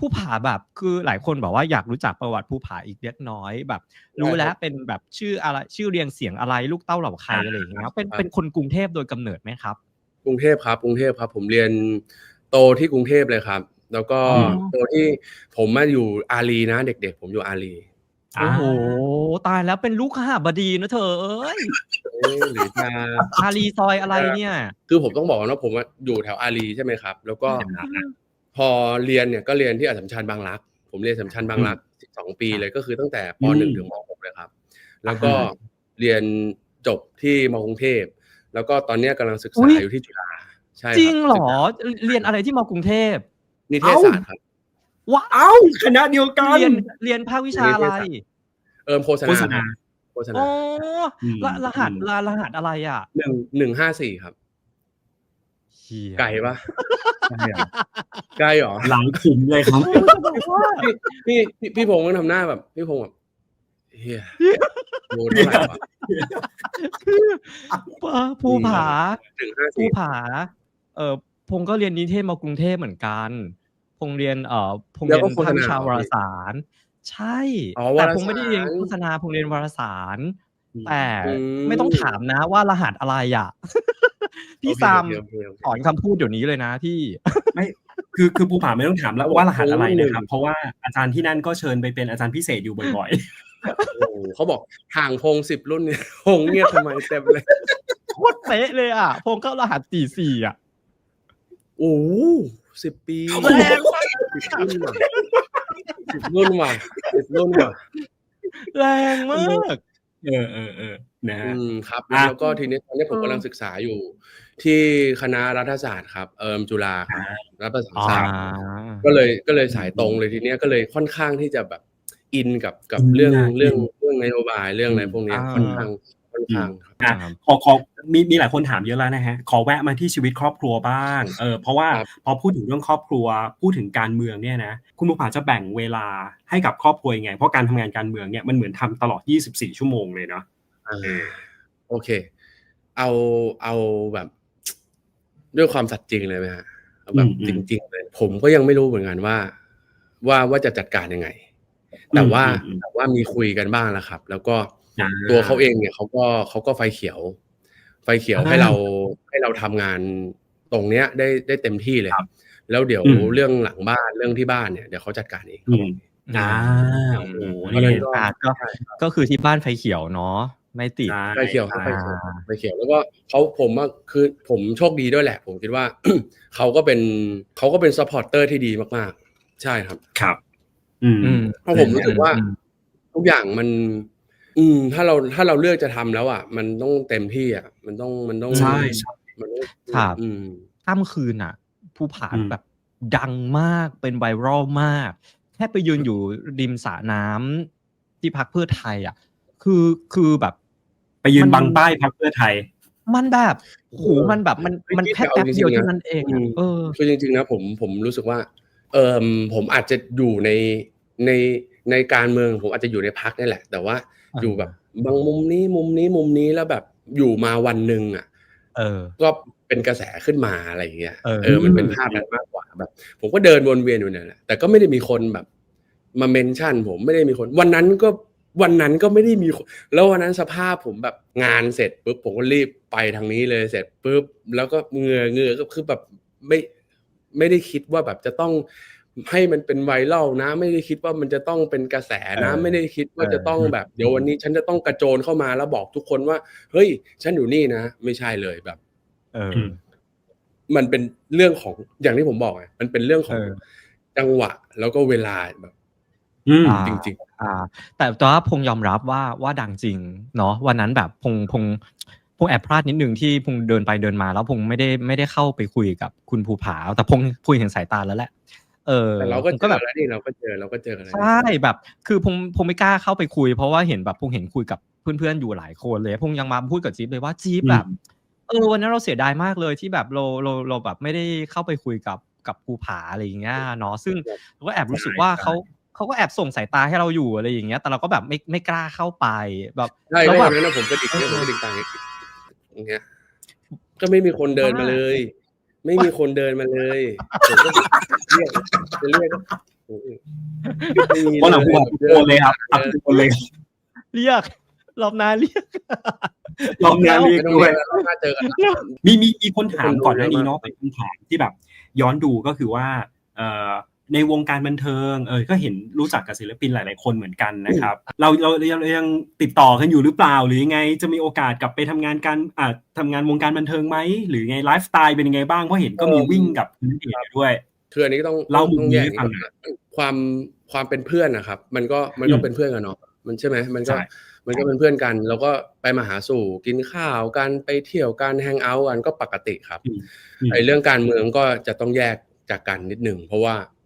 ภูผาแบบคือหลายคนบอกว่าอยากรู้จักประวัติภูผาอีกเล็กน้อยแบบ รู้แล้วเป็นแบบชื่ออะไรชื่อเรียงเสียงอะไรลูกเต้าเหล่าใครอะไรอย่างเงี้ยเป็นเป็นคนกรุงเทพโดยกำเนิดไหมครับ กรุงเทพครับ กรุงเทพครับ ผมเรียนโตที่กรุงเทพเลยครับ แล้วก็อ๋อโตที่ผมมาอยู่อารีนะ เด็ก ๆ ผมอยู่อารีโอ้โหตายแล้วเป็นลูกขหาบดีนะเธอเอ้ยเอ๊ะหรือจะอารีซอยอะไรเนี่ย คือผมต้องบอกว่าผมอะอยู่แถวอารีใช่ไหมครับ แล้วก็ พอเรียนเนี่ยก็เรียนที่อัสสัมชัญบางรัก ผมเรียนอัสสัมชัญบางรักสองปีเลยก็คือตั้งแต่ปหนึ่งถึงมหกเลยครับ แล้วก็เรียนจบที่มกรุงเทพแล้วก็ตอนเนี้ยกำลังศึกอุ๊ษายอยู่ที่จุฬาใช่คบจริงเหรอศึกษาเรียนอะไรที่มกรุงเทพนิเทศศาสตร์ครับว้าเอ้าคณะเดียวกันเรียนเรียนภาควิชาอะไรเอิมโฆษโฆณาษณาโฆษณาโอ้อืมรรหัสรรหัสอะไรอะหนึ่งหนึ่งห้าสี่ครับ เหี้ยไกลปะไกลเหรอหลังขุมเลยครับพี่พี่พี่พงษ์มันทำหน้าแบบ พี่พงษ์แบบเฮียโดนเท่าไหร่วะภูผาหนึ่งห้าภูสี่ผา เออพงก็เรียนนิเทศมากรุงเทพเหมือนกัน พงเรียนเอ่อพงเรียนภาควิชาวารสาร ใช่อ๋อแต่วารพงไม่ได้เรียนสารโฆษณาพงเรียนวารสาร แต่อืมไม่ต้องถามนะว่ารหัสอะไรอะ พี่โอเคซามโอเคโอเคถอนคำพูดเดี๋ยวนี้เลยนะพี่ไม่คือคือภูผาไม่ต้องถามแล้วว่ารหัสอะไรโอ้โหนะครับ เพราะว่าอาจารย์ที่นั่นก็เชิญไปเป็นอาจารย์พิเศษอยู่บ่อยโอ้โหเขาบอกห่างพงสิบรุ่นเนี่ยพงเงียบทำไมเต็มเลยโคตรเป๊ะเลยอะ พงก็รหัสสี่สี่อะโอ้สิบปีแรงมากสิบรุ่นว่ะสิบรุ่นว่ะแรงมากๆ เออเออเออนะอืฮะมครับอะแล้วก็ทีนี้ตอนนี้ผมเออกำลังศึกษาอยู่ ที่คณะรัฐศาสตร์ครับ เอิมจุฬาครับรัฐประศาสตอ่าศาสตร์ก็เลยก็เลยสายตรงเลยทีเนี้ยก็เลยค่อนข้างที่จะแบบอินกับกับเรื่องเรื่องเรื่องนโยบายเรื่องอะไรพวกเนี้ยค่อนข้างค่อ นข้างครับอะขอขอมีมีหลายคนถามเยอะแล้วนะฮะขอแวะมาที่ชีวิตครอบครัวบ้างเออเพราะว่าครับพอพูดถึงเรื่องครอบครัวพูดถึงการเมืองเนี่ยนะคุณภูผาจะแบ่งเวลาให้กับครอบครัวยังไง เพราะการทำงานการเมืองเนี่ยมันเหมือนทำตลอด 24 ชั่วโมงเลยเนาะอ่าโอเค เอาเอาแบบด้วยความสัตย์จริงเลยไหมฮะเอาแบบอืมจอืมริงๆเลยผมก็ยังไม่รู้เหมือนกันว่า ว่าว่าจะจัดการยังไง แต่ว่าอืมอืมแต่ว่ามีคุยกันบ้างแล้วครับ แล้วก็อ่า ตัวเขาเองเนี่ยเขาก็เขาก็ไฟเขียว ไฟเขียวอ่าให้เราให้เราทำงานตรงเนี้ยได้ได้เต็มที่เลยครับ แล้วเดี๋ยวอืมเรื่องหลังบ้านเรื่องที่บ้านเนี่ยเดี๋ยวเขาจัดการเองอืมอ่าโอ้โหเพราะฉะนี่นั้นก็อ่าก็ก็คือที่บ้านไฟเขียวเนาะไม่ติดใช่ไฟเขียวครับไฟอ่าเขียวไฟเขียวแล้วก็เขาผมว่าคือผมโชคดีด้วยแหละ ผมคิดว่าเขาก็เป็นเขาก็เป็นซัพพอร์ตเตอร์ที่ดีมากๆ ใช่ครับ ครับ อืมอืมเพราะผมรู้สึกว่าอืมทุกอย่างมัน อืม ถ้าเราถ้าเราเลือกจะทำแล้วอะมันต้องเต็มที่อะมันต้อง มันต้อง ใช่ใช่ มันต้อง ครับ อืมข้ามคืนอะผู้ผ่านอืม แบบดังมากเป็นไวรัลมาก แค่ไปยืนอยู่ริมสระน้ำที่พักเพื่อไทยอะ คือคือแบบ ไปยืนมันบังป้ายพักเพื่อไทย มันแบบโหมันแบบมันเฮ้ยมันพี่แค่แต่เอาแป๊บเดียวจริงๆนะเท่านั้นเองอือะมเออ คือจริงๆนะผมผมรู้สึกว่า เออผมอาจจะอยู่ในในในการเมือง ผมอาจจะอยู่ในพักนี่แหละ แต่ว่า อ่าอยู่แบบบางมุมนี้มุมนี้มุมนี้แล้วแบบอยู่มาวันหนึ่งอะเออก็เป็นกระแสขึ้นมาอะไรอย่างเงี้ยเออเออมันเป็นภาพนั้นมากกว่าแบบ ผมก็เดินวนเวียนอยู่เนี่ยแหละแต่ก็ไม่ได้มีคนแบบ มาเมนชั่น ผมไม่ได้มีคน วันนั้นก็วันนั้นก็ไม่ได้มีคนแล้ววันนั้นสภาพผมแบบงานเสร็จปุ๊บผมก็รีบไปทางนี้เลยเสร็จปุ๊บแล้วก็เหงือเหงือก็คือแบบไม่ไม่ได้คิดว่าแบบจะต้อง ให้มันเป็นไวรัลนะ ไม่ได้คิดว่ามันจะต้องเป็นกระแสนะเออไม่ได้คิดว่าจะต้องแบบเดี๋ยววันนี้ฉันจะต้องกระโจนเข้ามาแล้วบอกทุกคนว่า เฮ้ย ฉันอยู่นี่นะ ไม่ใช่เลยแบบเอออืมมันเป็นเรื่องของอย่างที่ผมบอกไงมันเป็นเรื่องของเออจังหวะ แล้วก็เวลาแบบอืมอ่าจริงอ่า แต่แต่ว่าพงยอมรับว่าว่าดังจริง เนาะวันนั้นแบบพงพงพงแอบพลาดนิดนึงที่พงเดินไปเดินมา แล้วพงไม่ได้ไม่ได้เข้าไปคุยกับคุณภูผา แต่พงคุยเห็นสายตาแล้วแหละ เออแต่เราก็พงเจก็อแบบแล้วนี่เราก็เจอเราก็เจอกันแล้วนี่ใช่แบบ คือพงพงไม่กล้าเข้าไปคุย เพราะว่าเห็นแบบพงเห็นคุยกับเพื่อนๆอยู่หลายคนเลยพงยังมาพูดกับจี๊บเลยว่าจี๊บแบบเออวันนั้นเราเสียดายมากเลยที่แบบเราเราเราแบบไม่ได้เข้าไปคุยกับกับภูผาอะไรอย่างเงี้ยเนาะซึ่งเราก็แอบรู้สึกว่าใช่เขาเขาก็แอบส่งสายตาให้เราอยู่อะไรอย่างเงี้ย แต่เราก็แบบไม่ไม่กล้าเข้าไปแบบใช่แล้วแล้วแบวับนนั้นนะผมกระดิกเนี่ยผมกระดิกต่างอย่างเงี้ยก็ไม่มีคนเดินมาเลย ไม่มีคนเดินมาเลยผมก็เรียกจะเรียกผมวันหลังภูผาตะโกนเลยครับตะโกนเลยเรียกรอบหน้าเรียกลองงานเรียไม่กต้องด้วเรียยกแล้วถ้าเจอกันมีมีมีคนถามคนดูก่อนหน้านี้เยอะมากเนาะเป็นคำถามที่แบบ ย้อนดูก็คือว่า เอ่อ ในวงการบันเทิงเออก็เห็นรู้จักกับศิลปินหลาย ๆ คนเหมือนกันนะครับ เราเราเราเรายังติดต่อกันอยู่หรือเปล่า หรือยังไงจะมีโอกาสกลับไปทำงานการอ่าทำงานวงการบันเทิงไหมหรือไงไลฟ์สไตล์เป็นยังไงบ้างเพราะเห็นก็มีวิ่งกับคุณเอกด้วยคืออันนี้ก็ต้องเล่ามุมต้องแยกนี้ให้ฟังหน่อยความความเป็นเพื่อนนะครับ มันก็มันก็อืมเป็นเพื่อนกันเนาะมันใช่ไหมมันก็ใช่มันก็เป็นเพื่อนกัน แล้วก็ไปมาหาสู่กินข้าวกันไปเที่ยวกันแฮงเอาท์กันก็ปกติครับอืมอืมไอ้เรื่องการเมืองก็จะต้องแยกจากกันนิดหนึ่งเพราะว่าอือื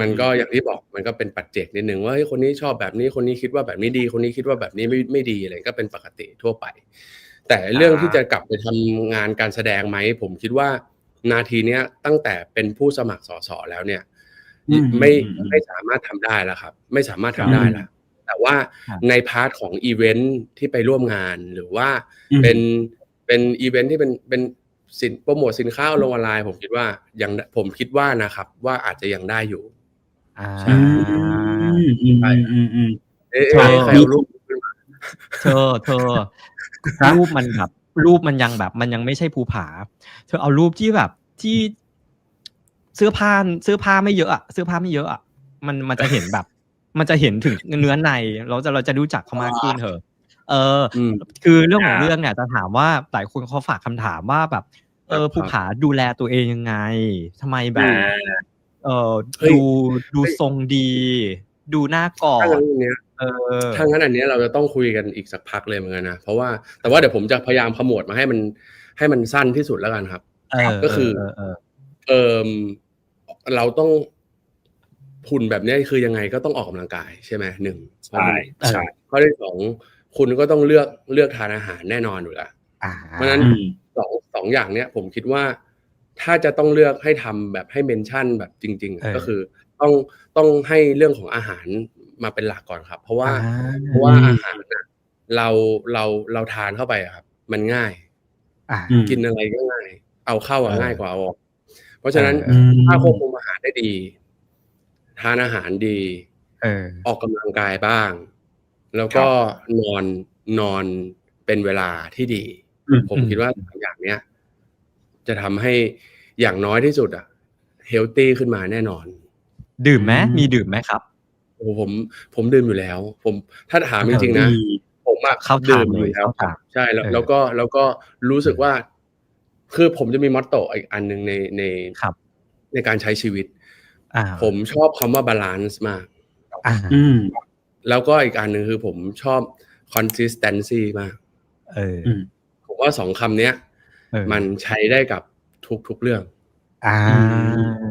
มันก็อย่างที่บอกมันก็เป็นปัจเจกนิดหนึ่งว่าเฮ้ยคนนี้ชอบแบบนี้คนนี้คิดว่าแบบนี้ดี คนนี้คิดว่าแบบนี้ไม่ไม่ดีอะไรก็เป็นปกติทั่วไป แต่เรื่องที่จะกลับไปทำงานการแสดงไหมผมคิดว่านาทีเนี้ยตั้งแต่เป็นผู้สมัครสสแล้วเนี่ยอืมไม่อืมอืมไม่สามารถทำได้แล้วครับ ไม่สามารถทำได้แล้วแต่ว่าครับในพาร์ทของอีเวนท์ที่ไปร่วมงานหรือว่าอืมเป็นเป็นอีเวนท์ที่เป็นเป็น สินโปรโมทสินค้าลงออนไลน์ผมคิดว่ายังผมคิดว่านะครับ ว่าอาจจะยังได้อยู่อ่าอืมอืมอืมอืมอืมเอ๊ะใช่เอ๊ะใครเอารูปขึ้นมาเธอเธอฮะรูปมันแบบรูปมันยังแบบ มันยังไม่ใช่ภูผา เธอเอารูปที่แบบที่เสื้อผ้าเสื้อผ้าไม่เยอะอะเสื้อผ้าไม่เยอะอะมันมันจะเห็นแบบ มันจะเห็นถึงเนื้อใน เราจะเราจะรู้จักเขามากขึ้นเธอ เอออืมคือเรื่องของอ่าเรื่องเนี่ยจะถามว่าหลายคนเขาฝากคำถามว่าแบบ เออครับภูผาดูแลตัวเองยังไงทำไมแบบอ่าเออเฮ้ยดูดูเฮ้ยทรงดี ดูหน้ากอถ้าดงั้นอันเนี้ยเออถ้างั้นอันเนี้ยเราจะต้องคุยกันอีกสักพักเลยเหมือนกันนะเพราะว่าแต่ว่าเดี๋ยวผมจะพยายามขมวดมาให้มันให้มันสั้นที่สุดแล้วกันครับเออก็คือเเเออเออเราต้องหุ่นแบบเนี้ยคือยังไงก็ต้องออกกำลังกายใช่ไหมหนึ่งข้อใช่ที่หนึ่งใช่ข้อที่สอง คุณก็ต้องเลือกเลือกทานอาหารแน่นอนอยู่แล้วอ่าเพราะฉะนั้นอืมสองสองอย่างเนี้ยผมคิดว่าถ้าจะต้องเลือกให้ทำแบบให้เมนชั่นแบบจริงๆอะเออก็คือต้องต้องให้เรื่องของอาหารมาเป็นหลักก่อนครับ เพราะว่าอ่เพราะว่าอืมอาหารน่ะเราเราเราทานเข้าไปอะครับ มันง่ายอ่าอืมกินอะไรก็ง่าย เอาเข้าอะเออง่ายกว่าเอาออกเพราะฉะนั้นเออถ้าควบคุมอาหารได้ดี ทานอาหารดีเออออกกำลังกายบ้าง แล้วก็นอนนอนเป็นเวลาที่ดีอืมผมอืมคิดว่าสามอย่างเนี้ย จะทำให้อย่างน้อยที่สุดอะเฮลตี้ขึ้นมาแน่นอน ดื่มไหมอืมมีดื่มไหมครับโอ้โหผมผมดื่มอยู่แล้ว ผมถ้าถามจริงๆนะดีผมอะเข้าทางดื่มอยู่แล้วเลยเข้าทางใช่แล้วเออแล้วก็แล้วก็รู้สึกว่า คือผมจะมีมอตโตอีกอันหนึ่งในในครับในการใช้ชีวิตอ่าผมชอบคำว่าบาลานซ์มากอ่าอืม แล้วก็อีกอันหนึ่งคือผมชอบ consistency มากเอออืมผมว่าสองคำเนี้ยเออมันใช้ได้กับทุกทุกเรื่อง อ่าอืม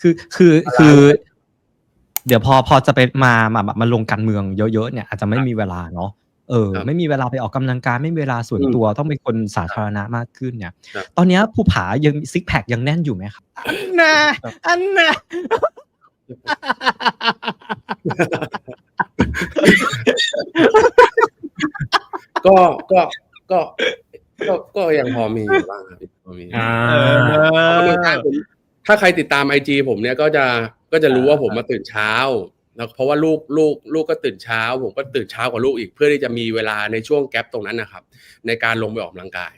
คือคือคือ เดี๋ยวพอพอจะไปมามาแบบมาลงการเมืองเยอะๆเนี่ยอาจจะไม่มีเวลาเนาะเออครับไม่มีเวลาไปออกกำลังกายไม่มีเวลาส่วนอืมตัวต้องเป็นคนสาธารณะมากขึ้นเนี่ยครับตอนเนี้ยภูผายังซิกแพคยังแน่นอยู่ไหมครับอันน่ะอันน่ะ ก็ก็ก็ก็ก็ยังพอมีอยู่บ้างครับพอมีอ่าออกกำลังกายผมถ้าใครติดตามไอจีผมเนี่ยก็จะก็จะรู้ว่าผมมาตื่นเช้าแล้วเพราะว่าลูกลูกลูกก็ตื่นเช้า ผมก็ตื่นเช้ากว่าลูกอีกเพื่อที่จะมีเวลาในช่วงแกลบตรงนั้นนะครับ ในการลงไปออกกำลังกาย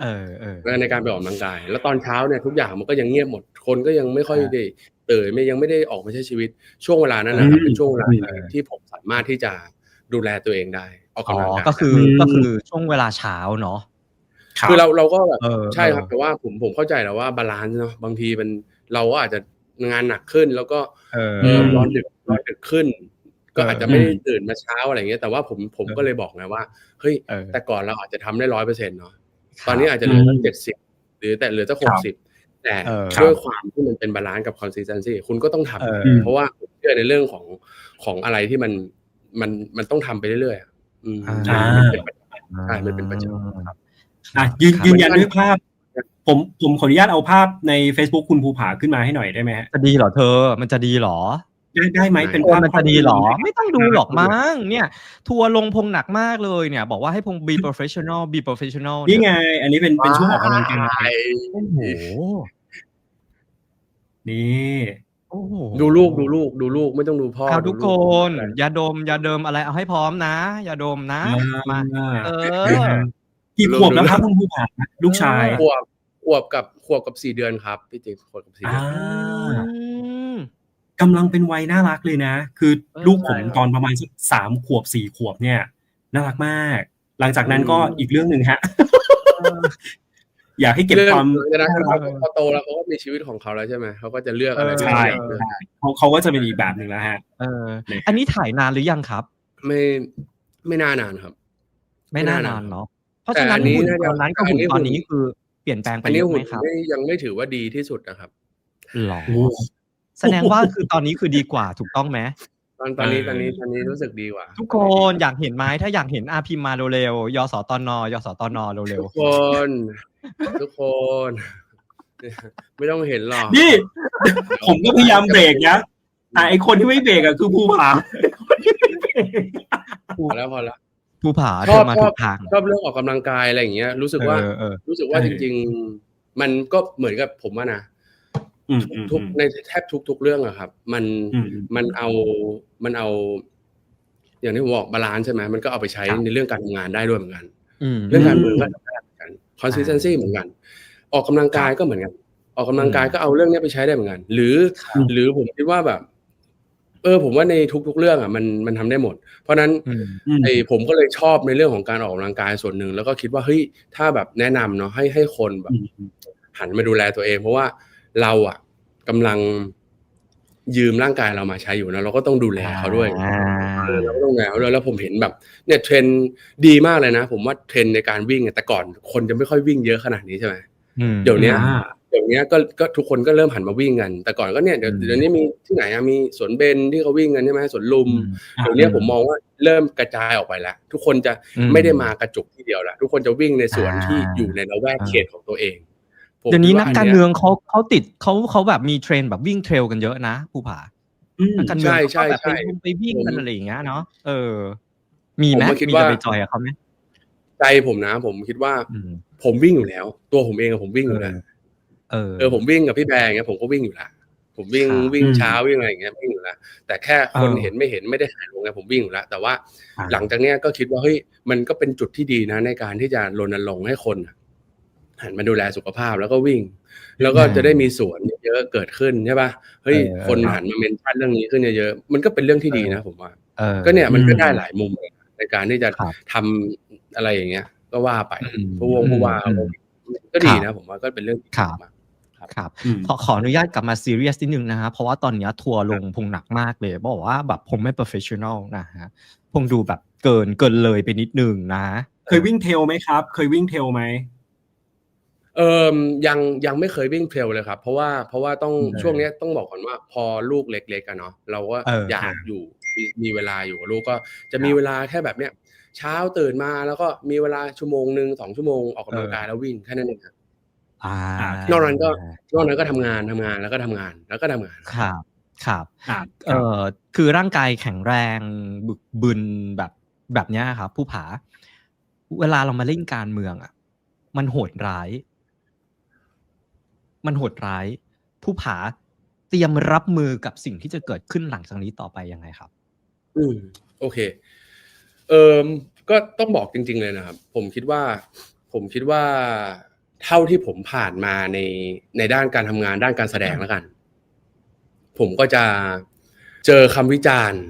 เออเออในการไปออกกำลังกาย แล้วตอนเช้าเนี่ยทุกอย่างมันก็ยังเงียบหมดคนก็ยังไม่ค่อยได้ตื่นไม่ยังไม่ได้ออกมาใช้ชีวิตช่วงเวลานั้นนะครับอืมเป็นช่วงเวลาอืมที่ผมสามารถที่จะ ดูแลตัวเองได้ออกอ๋อกำลังกายก็คืออืมก็คือช่วงเวลาเช้าเนาะคือเราเราก็แบบเออใช่ครับเออแต่ว่าผมผมเข้าใจแล้วว่าบาลานซ์เนาะบางทีมันเราก็อาจจะงานหนักขึ้นแล้วก็เออเออมนอนดึกนอนดึกขึ้น ก็เออออาจจะไม่ได้ตื่นมาเช้าอะไรเงี้ยแต่ว่าผมผมเออก็เลยบอกไงว่าเฮ้ยเออแต่ก่อนเราอาจจะทำได้ร้อยเปอร์เซ็นต์เนาะครับตอนนี้อาจจะเหลือสักอืมเจ็ดสิบหรือแต่เหลือสักคหรักบสิบแต่เออด้วยความที่มันเป็นบาลานซ์กับ consistency คุณก็ต้องทำเออเพราะว่าผมเชื่อในเรื่องของของอะไรที่มัน มันมันต้องทำไปเรื่อยๆอะอืมอ่ามันเป็นประจำใช่มันเป็นประจำครับอะยืนครับยืนยันด้วยภาพ ผมผมขออนุญาตเอาภาพใน Facebook คุณภูผาขึ้นมาให้หน่อยได้ไหมฮะจะดีเหรอเธอ มันจะดีเหรอได้ได้ไหมเป็นโอ้ภาพมันจะดีเหรอครบครัวไม่ต้องดูหรอกมั้งเนี่ย ทัวร์ลงพงหนักมากเลยเนี่ย บอกว่าให้พง be professional be professional นี่ไง อันนี้เป็นเป็นช่วงออกกำลังกายโอ้โหนี่โอ้โอ้โห ดูลูกดูลูกดูลูกไม่ต้องดูพ่อเอาดูทุกลูคนอะไรยาดมยาดมอะไรเอาให้พร้อมนะยาดมนะมาเออกี่ขวบแล้วครับคุณภูผาลูกชายขวบขวบกับขวบกับสี่เดือนครับพี่จิ๊บขวบกับสี่เดือ่าอนอืมกำลังเป็นวัยน่ารักเลยนะ คือเออลูกผมใช่ครับตอนประมาณสักสามขวบสี่ขวบเนี่ย น่ารักมาก หลังจากนั้นก็อีกเรื่องหนึ่งฮะ อยากให้เก็บเรื่องความจากนั้นน่าเขารักพอโตแล้วเขาก็มีชีวิตของเขาแล้วใช่ไหมเขาก็จะเลือกอะไรเออที่ใช่เขาอยากเลือกเขาเขาก็จะเป็นอีกแบบหนึ่งแล้วฮะเออเนี่ยอันนี้ถ่ายนานหรือยังครับ ไม่ไม่น่านานครับ ไม่น่าไม่น่านานนานเนาะเพราะฉะนั้นแต่อันนี้หุ่นน่าจะตอนนั้นกับอันหุ่นนี้ตอนหุ่นนี้คือเปลี่ยนแปลงไปอันเยนี้อะไหหุ่มนครับไม่ยังไม่ถือว่าดีที่สุดนะครับหรอโอ้แสดงว่าคือตอนนี้คือดีกว่าถูกต้องไหมตอนตอนนี้เออตอนนี้ตอนนี้รู้สึกดีกว่า ทุกคนอยากเห็นไหมถ้าอยากเห็นอาพิมพ์มาเร็วๆยสตนยสตนเร็วทุกคน ทุกคน ไม่ต้องเห็นหรอกนี่ ผมก็พยายามเบรกนะแต่ไอคนที่ไม่เบรกอะคือภูผาพอแล้วพอแล้วๆผู้ผาชเธอบอมาชถูอบกทางชอบเรื่องออกกำลังกายอะไรอย่างเงี้ย รู้สึกว่าเออเออรู้สึกว่าเอจอริง ๆ มันก็เหมือนกับผมว่านะอืมอืมทุกในแทบทุกทุกเรื่องอะครับ มันอืมมันเอามันเอา อย่างที่ผมบอกบาลานซ์ใช่ไหมมันก็เอาไปใช้ครับในเรื่องการทำงานได้ด้วยเหมือนกันอืมเรื่องการเมืองก็ทำได้เหมือนกัน consistency เหมือนกัน ออกกำลังกายก็เหมือนกัน ออกกำลังกายก็เอาเรื่องเนี้ยไปใช้ได้เหมือนกัน หรือครับหรือผมคิดว่าแบบ เออ ผมว่าในทุก ๆ เรื่องอะมันมันทำได้หมด เพราะฉะนั้นอืมอืมไอผมก็เลยชอบในเรื่องของการออกกำลังกายส่วนหนึ่ง แล้วก็คิดว่าเฮ้ยถ้าแบบแนะนำเนาะให้ให้คนแบบอืมหันมาดูแลตัวเอง เพราะว่าเราอะกำลังยืมร่างกายเรามาใช้อยู่นะเราก็ต้องดูแลเขาด้วยอ่าเออเราก็ ต้องดูแลเขาด้วยแล้วผมเห็นแบบเนี่ยเทรนด์ดีมากเลยนะ ผมว่าเทรนด์ในการวิ่งอะแต่ก่อนคนจะไม่ค่อยวิ่งเยอะขนาดนี้ใช่ไหมอืมเดี๋ยวเนี้ยอ่าเดี๋ยวเนี้ยก็ก็ทุกคนก็เริ่มหันมาวิ่งกัน แต่ก่อนก็เนี่ยเดี๋ยวอืมเดี๋ยวนี้มีที่ไหนอะมีสวนเบนที่เขาวิ่งกันใช่ไหมสวนลุมอืมเดี๋ยวนี้ผมมองว่าเริ่มกระจายออกไปแล้ว ทุกคนจะอืมไม่ได้มากระจุกที่เดียวแล้วทุกคนจะวิ่งในสวนอ่าที่อยู่ในละแวกเขตของตัวเองผมเดี๋ยวนี้คินักอัการยเมืองเขาเขาติดเขาเขาแบบมีเทรนด์แบบวิ่งเทรลกันเยอะนะผู้ผาอืม นักการเมืองใช่เขาก็แบบใช่ไปใช่วิ่งไปวิ่งกันผมอะไรอย่างเงี้ยเนาะเออ มีไหมผมก็คิดมีว่าจะไปจอยกับเขาไหมใจผมนะ ผมคิดว่าอืมผมวิ่งอยู่แล้ว ตัวผมเองอะผมวิ่งอยู่แล้วเออเออผมวิ่งกับพี่แบร์อย่างเงี้ยผมก็วิ่งอยู่แล้วผมวิ่งครับวิ่งอืมเช้าวิ่งอะไรอย่างเงี้ยวิ่งอยู่แล้วแต่แค่คนเออเห็นไม่เห็นไม่ได้หายลงไงผมวิ่งอยู่แล้วแต่ว่าอ่าหลังจากเนี้ยก็คิดว่าเฮ้ยมันก็เป็นจุดที่ดีนะ ในการที่จะรณรงค์ให้คนอะ หันมาดูแลสุขภาพแล้วก็วิ่ง แล้วก็จะได้มีสวนเยอะเกิดขึ้นใช่ป่ะเฮ้ยเออคนหันมาเมนชั่นเรื่องนี้ขึ้นเยอะๆมันก็เป็นเรื่องที่ดีนะผมว่าเออก็เนี่ยมันก็อืมได้หลายมุมเลยในการที่จะครับทำอะไรอย่างเงี้ย ก็ว่าไปอืมผู้วงผู้ว่าอืมก็ดีครันะบผมว่าก็เป็นเรื่องที่ครับดีมากครับอืมขอขออนุญาตกลับมาซีเรียสนิดนึงนะฮะเพราะว่าตอนเนี้ยทัวร์ลงพงหนักมากเลยบอกว่าแบบผมไม่ professional นะฮะพงดูแบบเกินเกินเลยไปนิดนึงนะ เคยวิ่งเทรลไหมครับ เคยวิ่งเทรลไหม เออยังยังไม่เคยวิ่งเทรลเลยครับ เพราะว่าเพราะว่าต้องเออช่วงเนี้ยต้องบอกก่อนว่าพอลูกเล็กๆกันเนาะเราก็เอออยากอยู่มีมีเวลาอยู่กับลูกก็จะมีครับเวลาแค่แบบเนี้ยเช้าตื่นมาแล้วก็มีเวลาชั่วโมงหนึ่งสองชั่วโมงออกกำลังกายแล้ววิ่งแค่นั้นเองครับอ่านอกนั้นก็นอกนั้นก็ทำงานทำงานแล้วก็ทำงานแล้วก็ทำงานครับครับอ่าเอ่อคือร่างกายแข็งแรงบึกบึนแบบแบบเนี้ยครับ ผู้ผา เวลาเรามาเล่นการเมืองอะ มันโหดร้าย มันโหดร้าย ผู้ผาเตรียมรับมือกับสิ่งที่จะเกิดขึ้นหลังจากนี้ต่อไปยังไงครับ อืมโอเค เออก็ต้องบอกจริง ๆ เลยนะครับ ผมคิดว่า ผมคิดว่าเท่าที่ผมผ่านมาในในด้านการทำงานด้านการแสดงแล้วกัน ผมก็จะเจอคำวิจารณ์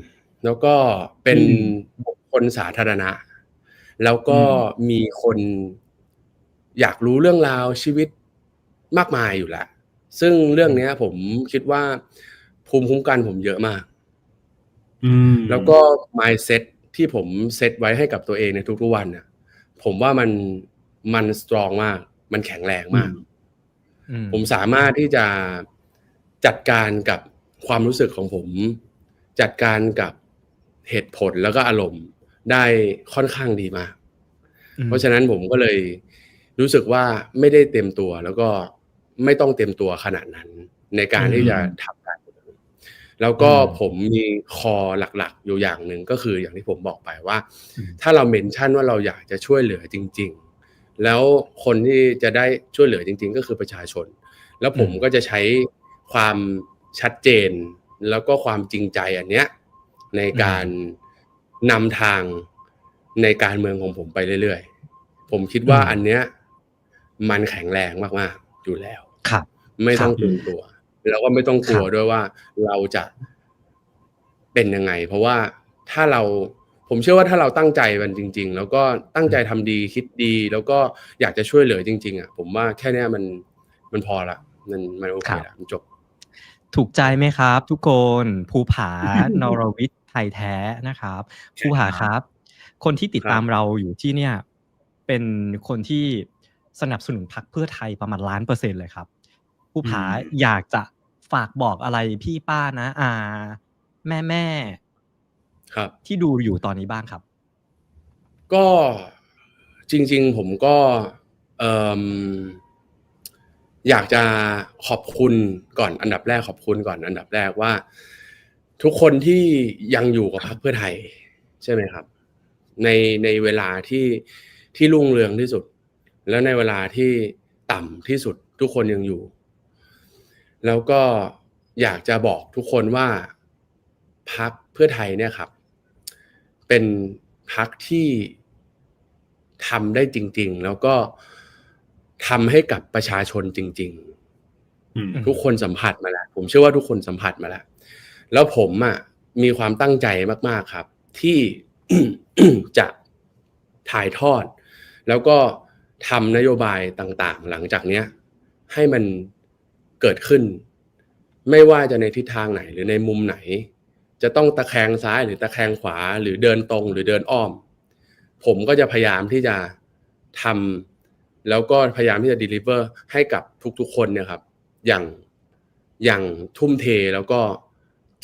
แล้วก็เป็นอืมบุคคลสาธารณะ แล้วก็อืมมีคนอยากรู้เรื่องราวชีวิต มากมายอยู่แล้วซึ่งเรื่องเนี้ย ผมคิดว่า ภูมิคุ้มกันผมเยอะมากอืมแล้วก็ mindset ที่ผมเซตไว้ให้กับตัวเองในทุกๆวันเนี่ยผมว่ามันมันสตรองมาก มันแข็งแรงมากอืมผมสามารถที่จะจัดการกับความรู้สึกของผม จัดการกับเหตุผลแล้วก็อารมณ์ได้ค่อนข้างดีมาก เพราะฉะนั้นผมก็เลยรู้สึกว่าไม่ได้เต็มตัวแล้วก็ ไม่ต้องเต็มตัวขนาดนั้น ในการที่จะทำการเมืองแล้วก็อืมผมมีคอหลักๆ อยู่อย่างหนึ่งก็คืออย่างที่ผมบอกไปว่าอืมถ้าเราเมนชั่นว่าเราอยากจะช่วยเหลือจริง ๆ แล้วคนที่จะได้ช่วยเหลือจริง ๆ ก็คือประชาชน แล้วผมอืมก็จะใช้ความชัดเจน แล้วก็ความจริงใจอันเนี้ยในการนำทางในการเมืองของผมไปเรื่อยๆ ผมคิดว่าอืมอันเนี้ยมันแข็งแรงมากๆอยู่แล้ว ครับ ไม่ต้องครับตื่นตัวแล้วก็ไม่ต้องกลัวครับด้วยว่าเราจะเป็นยังไง เพราะว่าถ้าเราผมเชื่อว่าถ้าเราตั้งใจมันจริง ๆ แล้วก็ตั้งใจทำดีคิดดี แล้วก็อยากจะช่วยเหลือจริง ๆอะผมว่าแค่เนี้ยมันมันพอละมันมันโอเคละมันจบ ถูกใจไหมครับ ทุกคนภูผานรวิทย์ไทยแท้นะครับใช่ภูผาครับครับ คนที่ติดครับตามเราอยู่ที่เนี่ย เป็นคนที่สนับสนุนพรรคเพื่อไทยประมาณล้านเปอร์เซ็นต์เลยครับ ภูผาอยากจะฝากบอกอะไรพี่ป้านะอาแม่แม่ครับ ที่ดูอยู่ตอนนี้บ้างครับ ก็จริง ๆ ผมก็เอิ่มอยากจะขอบคุณก่อนอันดับแรกขอบคุณก่อนอันดับแรกว่า ทุกคนที่ยังอยู่กับพรรคเพื่อไทย ใช่ไหมครับ ในในเวลาที่ที่รุ่งเรืองที่สุด แล้วในเวลาที่ต่ำที่สุด ทุกคนยังอยู่ แล้วก็อยากจะบอกทุกคนว่าพรรคเพื่อไทยเนี่ยครับ เป็นพรรคที่ทำได้จริง ๆ แล้วก็ทำให้กับประชาชนจริงๆอืมทุกคนสัมผัสมาแล้ว ผมเชื่อว่าทุกคนสัมผัสมาแล้ว แล้วผมอะมีความตั้งใจมาก ๆครับ ที่จะถ่ายทอด แล้วก็ทำนโยบายต่าง ๆ หลังจากเนี้ย ให้มัน เกิดขึ้น ไม่ว่าจะในทิศทางไหนหรือในมุมไหน จะต้องตะแคงซ้ายหรือตะแคงขวาหรือเดินตรงหรือเดินอ้อม ผมก็จะพยายามที่จะทำแล้วก็พยายามที่จะ deliver ให้กับทุกๆคนเนี่ยครับ อย่างอย่างทุ่มเทแล้วก็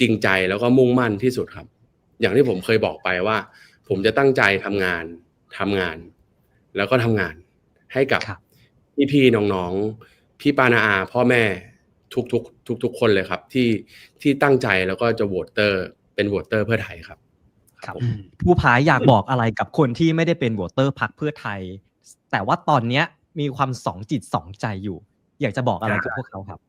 จริงใจแล้วก็มุ่งมั่นที่สุดครับ อย่างที่ผมเคยบอกไปว่า ผมจะตั้งใจทำงานทำงาน แล้วก็ทำงานให้กับครับพี่ๆน้องๆพี่ปานาอาพ่อแม่ ทุกๆทุกๆคนเลยครับ ที่ที่ตั้งใจแล้วก็จะโหวตเตอร์ เป็นโหวตเตอร์เพื่อไทยครับ ครับผมอืมผู้ผาอยากบอกอะไรกับคนที่ไม่ได้เป็นโหวตเตอร์พรรคเพื่อไทย แต่ว่าตอนเนี้ยมีความสองจิตสองใจอยู่ อยากจะบอกอะไรกับพวกเขาครับ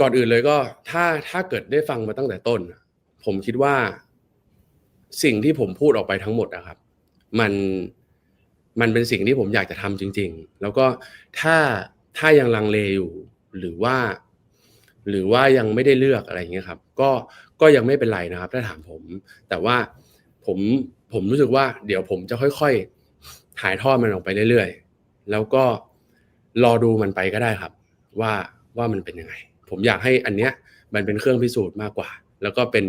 ก่อนอื่นเลยก็ถ้าถ้าเกิดได้ฟังมาตั้งแต่ต้น ผมคิดว่า สิ่งที่ผมพูดออกไปทั้งหมดนะครับ มันมันเป็นสิ่งที่ผมอยากจะทำจริง ๆ แล้วก็ถ้าถ้ายังลังเลอยู่ หรือว่า หรือว่ายังไม่ได้เลือกอะไรอย่างเงี้ยครับ ก็ก็ยังไม่เป็นไรนะครับ ถ้าถามผม แต่ว่าผมผมรู้สึกว่า เดี๋ยวผมจะค่อยๆถ่ายทอดมันออกไปเรื่อยๆ แล้วก็รอดูมันไปก็ได้ครับ ว่าว่ามันเป็นยังไง ผมอยากให้อันเนี้ยมันเป็นเครื่องพิสูจน์มากกว่า แล้วก็เป็น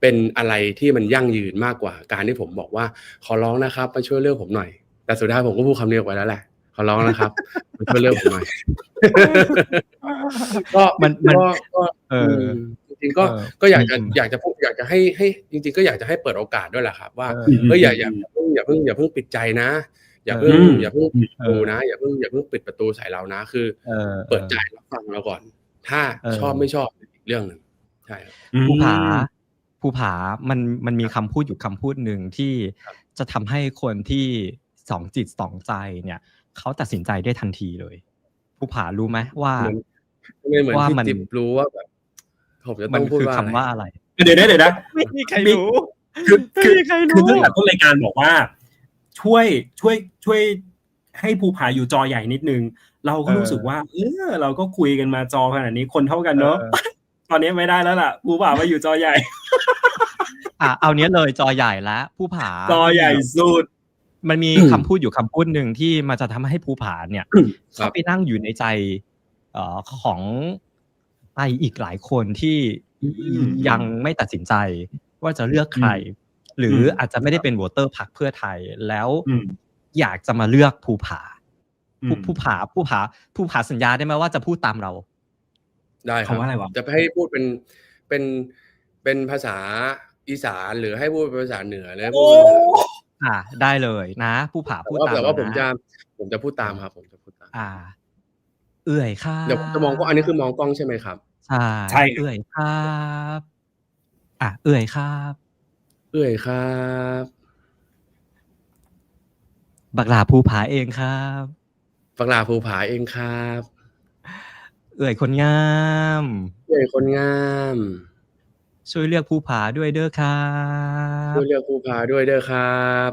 เป็นอะไรที่มันยั่งยืนมากกว่า การที่ผมบอกว่าขอร้องนะครับมาช่วยเลือกผมหน่อย แต่สุดท้ายผมก็พูดคำนี้ออกไปแล้วแหละ ขอร้องนะครับมาช่วยเลือกผมหน่อยก็มันมันก็ก็เออมจริงๆก็เออก็อยากจะอืมอยากจะพูดอยากจะให้ให้จริง ๆ ก็อยากจะให้เปิดโอกาสด้วยแหละครับ ว่าเออเฮ้ยอย่าอย่าอย่าเพิ่งอย่าเพิ่งอย่าเพิ่งปิดใจนะ อย่าเพิ่งอืมอย่าเพิ่งปิดประตูเออนะอย่าเพิ่งอย่าเพิ่งปิดประตูใส่เรานะ คือเออเปิดใจรับฟังเราก่อน ถ้าเออชอบไม่ชอบอีกเรื่องหนึ่งใช่ครับภูผาภูผามันมันมีคำพูดอยู่คำพูดหนึ่งที่ครับจะทำให้คนที่สองจิตสองใจเนี่ย เขาตัดสินใจได้ทันทีเลยภูผารู้ไหมว่าเหมือนไม่เหมือนว่าที่มันจิบรู้ว่าแบบผมจะมัต้นองพูดคือว่าคำว่าอะไร เดี๋ยวนะเดี๋ยวนะไม่มีใครรู้คือไม่คือมีใครคือรู้ตั้งแต่ต้นรายการบอกว่า ช่วยช่วยช่วยให้ภูผาอยู่จอใหญ่นิดนึง เราก็เออรู้สึกว่า เออเราก็คุยกันมาจอขนาดนี้คนเท่ากันเนอะเออตอนนี้ไม่ได้แล้วล่ะภูผามาอยู่จอใหญ่ อะเอาเนี้ยเลยจอใหญ่แล้วภูผาจอใหญ่สุด มันมีคำพูดอยู่คำพูดหนึ่งที่มันจะทำให้ภูผาเนี่ยครับเข้าไปนั่งอยู่ในใจเอ่อของไออีกหลายคนที่อืมยังไม่ตัดสินใจว่าจะเลือกใคร หรืออมอาจจะไม่ได้เป็นโหวตเตอร์พรรคเพื่อไทยแล้วอืมอยากจะมาเลือกภูผาอืภูมภูผาภูผาภูผาสัญญาได้ไหมว่าจะพูดตามเรา ได้ครับคำว่าอะไรวะจะให้พูดเป็นเป็นเป็นภาษาอีสานหรือให้พูดเป็นภาษาเหนือหรือให้พูดเป็นภาษา อ่าได้เลยนะภูผาแต่พูดว่าตามแต่ว่าเรผมนจะผมจะพูดตามครับ ผมจะพูดตามอ่า เอื่อยค่ะเดี๋ยวผมจะมองกล้องอันนี้คือมองกล้องใช่ไหมครับใช่ใช่ครับเอื่อยครับ อะ เอื่อยครับ เอ้ยครับ บักหลาภูผาเองครับฟังลาภูผาเองครับ เอ่ยคนงาม เอ้ยคนงาม ช่วยเลือกผู้ผาด้วยเด้อครับช่วยเลือกผู้พาด้วยเด้อครับ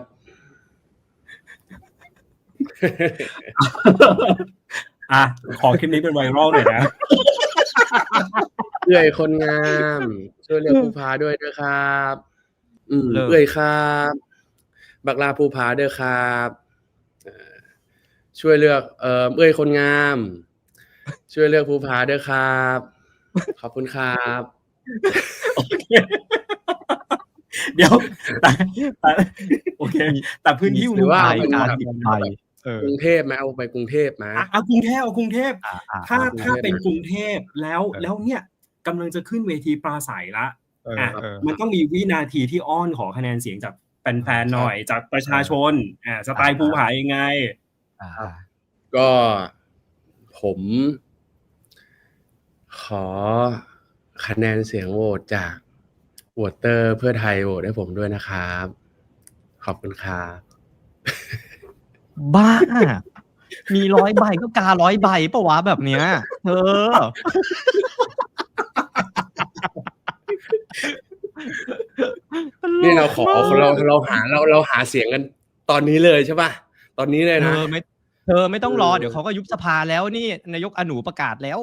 อะ ขอคลิปนี้เป็นไวรัลหน่อยนะเอ้ยคนงาม ช่วยเลือกผู้พาด้วยเด้อครับ อืมเลิกเอ้ยครับ บักลาผู้พาเด้อครับเอ่อช่วยเลือกเอ่อเอ้ยคนงาม ช่วยเลือกผู้พาเด้อครับ ขอบคุณครับ เดี๋ยวแต่แต่โอเค แต่พื้นที่หรือว่าไปมันการแบบบินไปเออกรุงเทพไหมเอาไปกรุงเทพไหมอะเอากรุงเทพเอากรุงเทพอ่าอ่าถ้าอ่าถ้าเป็นกรุงเทพแล้วเออแล้วเนี่ยกำลังจะขึ้นเวทีปราศัยละเอออะเออมันต้องมีวินาทีที่อ้อนขอคะแนนเสียงจากแฟนๆหน่อยจากประชาชนอ่าสไตล์ภูผายังไงอ่าก็ผม ขอ คะแนนเสียงโหวตจากโหวตเตอร์เพื่อไทยโหวตให้ผมด้วยนะครับ ขอบคุณครับบ้า มีร้อยใบก็การ้อยใบปะวะแบบเนี้ยเออนี่เราขอเราเราหาเราเราหาเสียงกันตอนนี้เลยใช่ป่ะ ตอนนี้เลยเธนะอไม่เธอไม่ต้องรอเออเดี๋ยวเขาก็ยุบสภาแล้วนี่นายกอนุประกาศแล้ว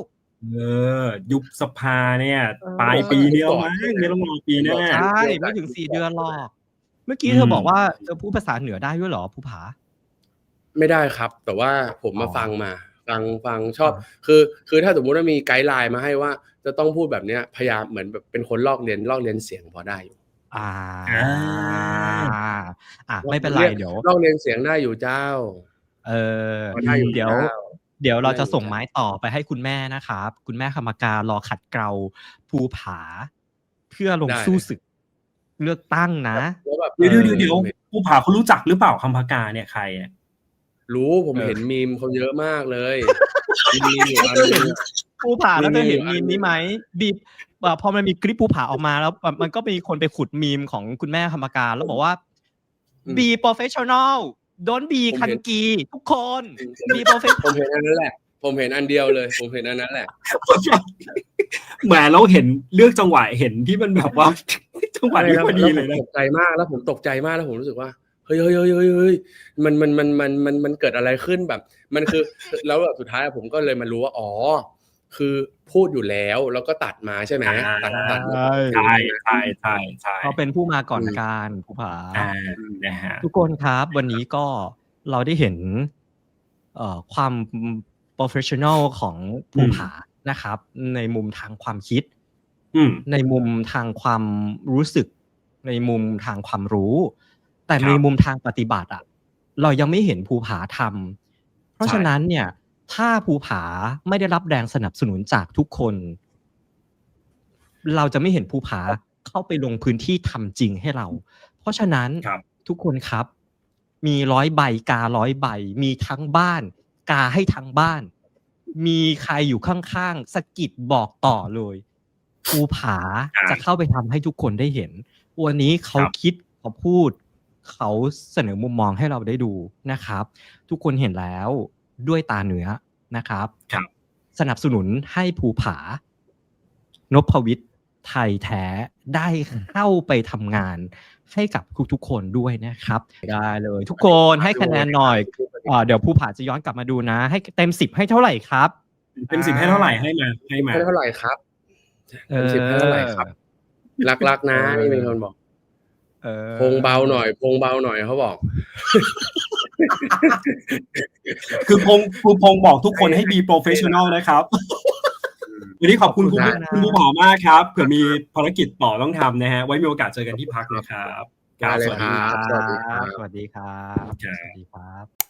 เออ ยุบสภาเนี่ยเออปลายปีเดียวมั้งไม่ต้องรอปีหน้าใช่ไม่ถึงสี่เดือนหรอก เมื่อกี้อืมเธอบอกว่าเธอพูดภาษาเหนือได้ด้วยเหรอภูผา ไม่ได้ครับ แต่ว่าผมมาอ๋อฟังมา ฟังฟังชอบ คือ คือถ้าสมมุติว่ามีไกด์ไลน์มาให้ว่า จะต้องพูดแบบเนี้ยพยายามเหมือนแบบเป็นคนลอกเรียนลอกเรียนเสียงพอได้อยู่อ่าอ่าอะไม่เป็นไรเดี๋ยวลอกเรียนเสียงได้อยู่เจ้า เออพอได้อยู่เดี๋ยว เจ้าเดี๋ยวเราจะได้อยู่ส่งไม้ต่อไปให้คุณแม่นะครับ คุณแม่คำการรอขัดเกลาภูผา เพื่อลงสู้ศึกเลือกตั้งนะแล้วแบบเดี๋ยวเออเดี๋ยวเดี๋ยวภูผาเขารู้จักหรือเปล่าคำพากาเนี่ยใครอะรู้ผมเออเห็นมีมเขาเยอะมากเลยมีมอยู่อันนึงภูผาแล้วเธอเห็นมีมีมีมนี้ไหมบีบเอ่อพอมันมีคลิปภูผาออกมาแล้วแบบมันก็มีคนไปขุดมีมของคุณแม่คำการแล้วบอกว่าอืม be professional don't be ผม เห็นคันกีทุกคน be professional ผมเห็นอันนั้นแหละ ผมเห็นอันเดียวเลย ผมเห็นอันนั้นแหละแหมเราเห็นเลือกจังหวะเห็นที่มันแบบว่าจังหวะนี้พอดีเลยแวนะผมตกใจมากแล้วผมตกใจมากแล้วผมรู้สึกว่าเฮ้ยเฮ้ยเฮ้ยเฮ้ยเฮ้ยมันมันมันมันมันมันเกิดอะไรขึ้นแบบ มันคือแล้วแบบสุดท้ายผมก็เลยมารู้ว่าอ๋อ คือพูดอยู่แล้วแล้วก็ตัดมาใช่ไหมตัดตัดมาใช่ใช่ใช่ใช่เขาเป็นผู้มาก่อนอืมการภูผาอ่านะฮะทุกคนครับ วันนี้ก็เราได้เห็นเอ่อความ professional ของภูผานะครับ ในมุมทางความคิดอืมในมุมทางความรู้สึก ในมุมทางความรู้ แต่ครับในมุมทางปฏิบัติอะ เรายังไม่เห็นภูผาทำเพราะใช่ฉะนั้นเนี่ย ถ้าภูผาไม่ได้รับแรงสนับสนุนจากทุกคน เราจะไม่เห็นภูผาเข้าไปลงพื้นที่ทำจริงให้เรา เพราะฉะนั้นครับทุกคนครับ มีร้อยใบการ้อยใบ มีทั้งบ้าน กาให้ทั้งบ้าน มีใครอยู่ข้างๆสะกิดบอกต่อเลยภูผาครับจะเข้าไปทำให้ทุกคนได้เห็น วันนี้เขาครับคิดเขาพูด เขาเสนอมุมมองให้เราได้ดูนะครับ ทุกคนเห็นแล้ว ด้วยตาเนื้อนะครับครับ สนับสนุนให้ภูผานพวิทย์ไทยแท้ได้เข้าไปทำงานให้กับทุกๆคนด้วยนะครับ ได้เลย ทุกคนให้คะแนนหน่อยเอ่อเดี๋ยวภูผาจะย้อนกลับมาดูนะ ให้เต็มสิบให้เท่าไหร่ครับ เต็มสิบให้เท่าไหร่ให้มาให้มาให้เท่าไหร่ครับเต็มสิบให้เท่าไหร่ครับรักรักๆนะเออนี่มีคนบอกเออพงเบาหน่อยพงเบาหน่อยเขาบอก คือพงคือพงบอกทุกคนให้ be professional นะครับวันนี้ขอบคุณคุณขอบคุณนะคุณผู้ผามากครับเผื่อมีภารกิจต่อต้องทำนะฮะ ไว้มีโอกาสเจอกันที่พักนะครับได้เลยครับสสวัวัสสดีดีคครัรับบสวัสดีครับครับ สวัสดีครับ